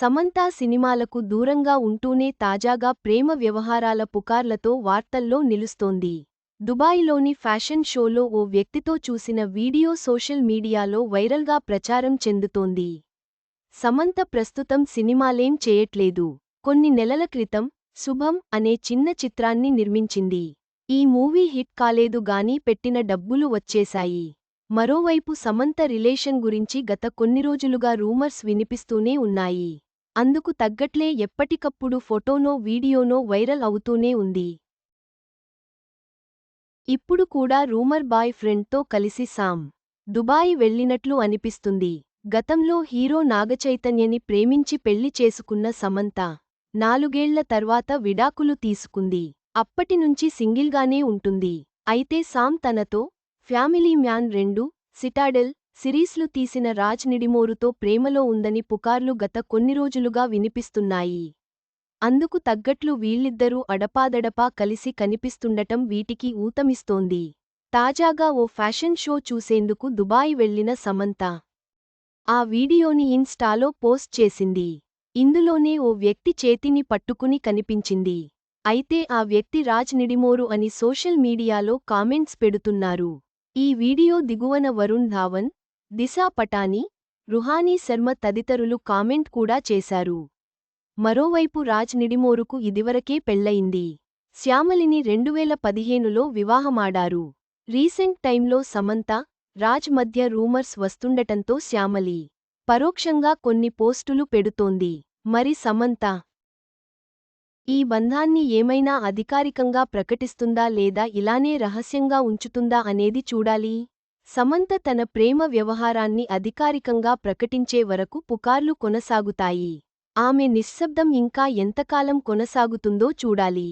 సమంతా సినిమాలకు దూరంగా ఉంటూనే తాజాగా ప్రేమ వ్యవహారాల పుకార్లతో వార్తల్లో నిలుస్తోంది. దుబాయ్లోని ఫ్యాషన్ షోలో ఓ వ్యక్తితో చూసిన వీడియో సోషల్ మీడియాలో వైరల్గా ప్రచారం చెందుతోంది. సమంత ప్రస్తుతం సినిమాలేం చేయట్లేదు. కొన్ని నెలల క్రితం శుభం అనే చిన్న చిత్రాన్ని నిర్మించింది. ఈ మూవీ హిట్ కాలేదు గానీ పెట్టిన డబ్బులు వచ్చేశాయి. మరోవైపు సమంత రిలేషన్ గురించి గత కొన్ని రోజులుగా రూమర్స్ వినిపిస్తూనే ఉన్నాయి. అందుకు తగ్గట్లే ఎప్పటికప్పుడు ఫోటోనో వీడియోనో వైరల్ అవుతూనే ఉంది. ఇప్పుడు కూడా రూమర్ బాయ్ ఫ్రెండ్తో కలిసి సామ్. దుబాయ్ వెళ్ళినట్లు అనిపిస్తుంది. గతంలో హీరో నాగచైతన్యని ప్రేమించి పెళ్ళి చేసుకున్న సమంత నాలుగేళ్ళ తర్వాత విడాకులు తీసుకుంది. అప్పటినుంచి సింగిల్గానే ఉంటుంది. అయితే సామ్ తనతో ఫ్యామిలీ మ్యాన్ రెండు సిటాడెల్ సిరీస్లు తీసిన రాజ్ నిడిమోరుతో ప్రేమలో ఉందని పుకార్లు గత కొన్ని రోజులుగా వినిపిస్తున్నాయి. అందుకు తగ్గట్లు వీళ్ళిద్దరూ అడపాదడపా కలిసి కనిపిస్తుండటం వీటికి ఊతమిస్తోంది. తాజాగా ఓ ఫ్యాషన్ షో చూసేందుకు దుబాయ్ వెళ్ళిన సమంత ఆ వీడియోని ఇన్స్టాలో పోస్ట్ చేసింది. ఇందులోనే ఓ వ్యక్తి చేతిని పట్టుకుని కనిపించింది. అయితే ఆ వ్యక్తి రాజ్ నిడిమోరు అని సోషల్ మీడియాలో కామెంట్స్ పెడుతున్నారు. ఈ వీడియో దిగువన వరుణ్ ధావన్ దిశా పటాని రుహానీ శర్మ తదితరులు కామెంట్ కూడా చేశారు. మరోవైపు రాజ్ నిడిమోరుకు ఇదివరకే పెళ్ళయింది శ్యామలిని రెండువేల పదిహేనులో వివాహమాడారు. రీసెంట్ టైంలో సమంత రాజ్ మధ్య రూమర్స్ వస్తుండటంతో శ్యామలి పరోక్షంగా కొన్ని పోస్టులు పెడుతోంది. మరి సమంత ఈ బంధాన్ని ఏమైనా అధికారికంగా ప్రకటిస్తుందా లేదా ఇలానే రహస్యంగా ఉంచుతుందా అనేది చూడాలి. సమంత తన ప్రేమ వ్యవహారాన్ని అధికారికంగా ప్రకటించే వరకు పుకార్లు కొనసాగుతాయి. ఆమె నిశ్శబ్దం ఇంకా ఎంతకాలం కొనసాగుతుందో చూడాలి.